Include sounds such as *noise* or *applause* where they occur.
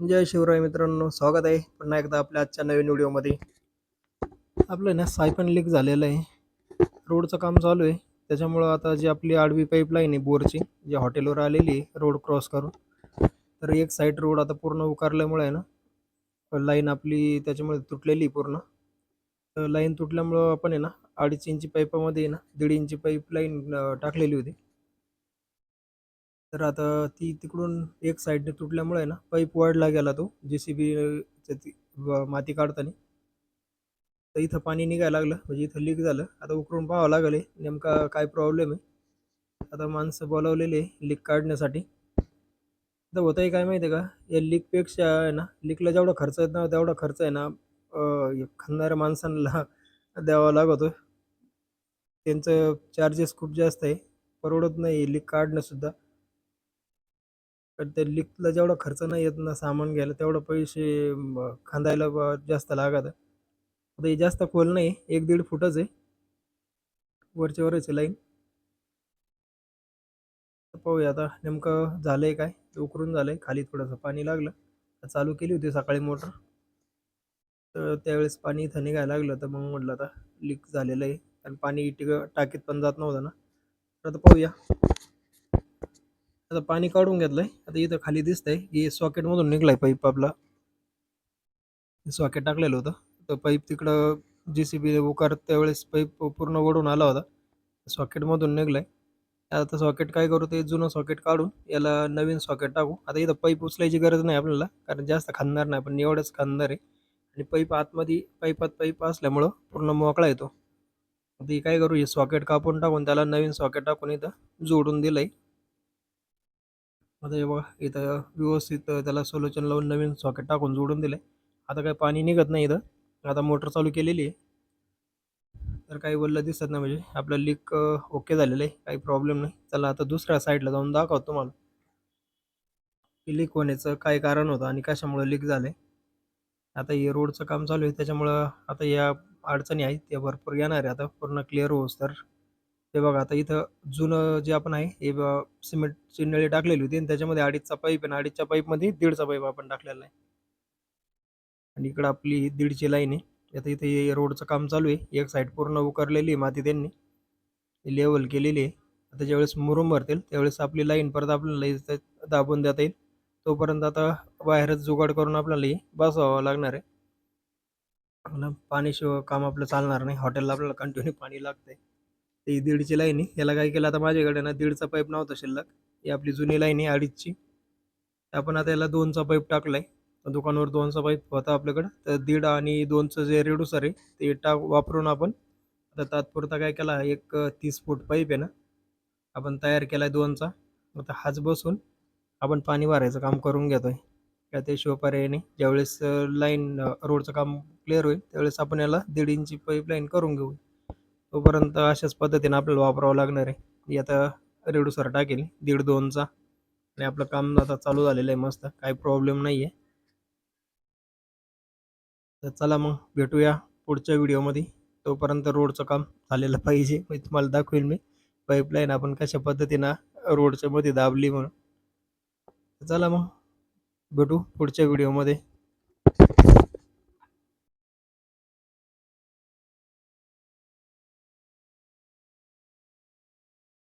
जय शिवराय मित्रांनो स्वागत आहे पुन्हा एकदा आपल्या आजच्या नवीन व्हिडिओमध्ये. आपलं ना सायपन लीक झालेलं आहे. रोडचं काम चालू आहे. त्याच्यामुळं आता जी आपली आडवी पाईपलाईन आहे बोरची जी हॉटेलवर आलेली आहे रोड क्रॉस करून. तर एक साईड रोड आता पूर्ण उकारल्यामुळे आहे ना लाईन आपली त्याच्यामुळे तुटलेली आहे पूर्ण. तर लाईन तुटल्यामुळं आपण आहे ना अडीच इंची पाईपामध्ये आहे ना दीड इंची पाईपलाईन टाकलेली होती. तर आता ती तिकडून एक साईडने तुटल्यामुळे आहे ना पाईप वाढला गेला तो जे सी बी माती काढताना. तर इथं पाणी निघायला लागलं म्हणजे इथं लीक झालं. आता उकरून पाहावं लागेल नेमका काय प्रॉब्लेम आहे. आता माणसं बोलावलेले आहे लीक काढण्यासाठी. तर होतं आहे काय माहिती आहे का? या लीकपेक्षा आहे ना लीकला जेवढा खर्च येत ना तेवढा खर्च आहे ना खणणाऱ्या माणसांना *laughs* द्यावा लागतो. त्यांचं चार्जेस खूप जास्त आहे. परवडत नाही लीक काढणंसुद्धा पण त्या लिफ्टला जेवढा खर्च नाही येत ना सामान घ्यायला तेवढं पैसे खांदायला जास्त लागत. आता हे जास्त खोल नाही एक दीड फुटच आहे. वरच्या वरच आहे लाईन. पाहूया आता नेमकं झालंय काय? ते उकरून झालंय खाली थोडंसं पाणी लागलं. चालू केली होती सकाळी मोटर. तर त्यावेळेस पाणी इथं निघायला लागलं तर मग म्हटलं आता लीक झालेलं आहे. आणि पाणी टिक टाकीत पण जात नव्हतं ना. तर आता पाहूया. आता पाणी काढून घेतलंय. आता इथं खाली दिसतंय की सॉकेटमधून निघलाय पाईप आपला. सॉकेट टाकलेलं होतं. तर पाईप तिकडं जे सी बी उकार त्यावेळेस पाईप पूर्ण वडून आला होता. सॉकेटमधून निघलाय. आता सॉकेट काय करू ते जुनं सॉकेट काढून याला नवीन सॉकेट टाकू. आता इथं पाईप उचलायची गरज नाही आपल्याला कारण जास्त खांदणार नाही पण एवढंच खांदणार आहे. आणि पाईप आतमध्ये पाईपात पाईप असल्यामुळं पूर्ण मोकळा येतो. आता काय करू हे सॉकेट कापून टाकून त्याला नवीन सॉकेट टाकून इथं जोडून दिलंय. आता हे बघा इथं व्यवस्थित त्याला सोल्युशन लावून नवीन सॉकेट टाकून जोडून दिलं आहे आता काय पाणी निघत नाही इथं. आता मोटर चालू केलेली आहे. तर काही बोललं दिसत नाही म्हणजे आपलं लीक ओके झालेलं आहे. काही प्रॉब्लेम नाही. चला आता दुसऱ्या साईडला जाऊन दाखवतो तुम्हाला. की लीक होण्याचं काय कारण होतं आणि कशामुळे लीक झालं आहे आता हे रोडचं काम चालू आहे. त्याच्यामुळं आता या अडचणी आहेत. त्या भरपूर येणार आहे. आता पूर्ण क्लिअर होस तर. हे बघा आता इथं जुनं जे आपण आहे हे सिमेंटची नळी टाकलेली होती आणि त्याच्यामध्ये अडीचचा पाईप आणि अडीचच्या पाईपमध्ये दीडचा पाईप आपण टाकलेला आहे. आणि इकडं आपली दीडची लाईन आहे. आता इथे हे रोडचं काम चालू आहे. एक साईड पूर्ण उकरलेली आहे माती त्यांनी. लेवल केलेली आहे. आता ज्यावेळेस मुरुम भरतील त्यावेळेस आपली लाईन परत आपल्याला दाबून देता येईल. तोपर्यंत आता बाहेरच जुगाड करून आपल्यालाही बसवावं लागणार आहे. आणि पाणीशिवाय काम आपलं चालणार नाही. हॉटेलला आपल्याला कंटिन्यू पाणी लागतंय. ही दीडची लाईन आहे. याला काय केलं आता माझ्याकडे ना दीडचा पाईप नव्हता शिल्लक. ही आपली जुनी लाईन आहे अडीचची. आपण आता याला दोनचा पाईप टाकलाय. दुकानावर दोनचा पाईप होता आपल्याकडं. तर दीड आणि दोनचं जे रेड्युसर आहे ते टाक वापरून आपण आता तात्पुरता काय केला एक तीस फूट पाईप आहे ना आपण तयार केला आहे दोनचा. आता हाच बसून आपण पाणी वारायचं काम करून घेतोय. काय ते पर्याय नाही. ज्यावेळेस लाईन रोडचं काम क्लिअर होईल त्यावेळेस आपण याला दीड इंची पाईप लाईन करून घेऊ. तोपर्यंत अशाच पद्धतीने आपल्याला वापरावं लागणार आहे. आता रेडूसर टाकेल दीड दोनचा. आणि आपलं काम आता चालू झालेलं आहे मस्त काही प्रॉब्लेम नाही आहे तर चला मग भेटूया पुढच्या व्हिडिओमध्ये. तोपर्यंत रोडचं काम झालेलं पाहिजे मी तुम्हाला दाखवेल मी. पाईपलाईन आपण कशा पद्धतीनं रोडच्या मध्ये दाबली म्हणून. चला मग भेटू पुढच्या व्हिडिओमध्ये.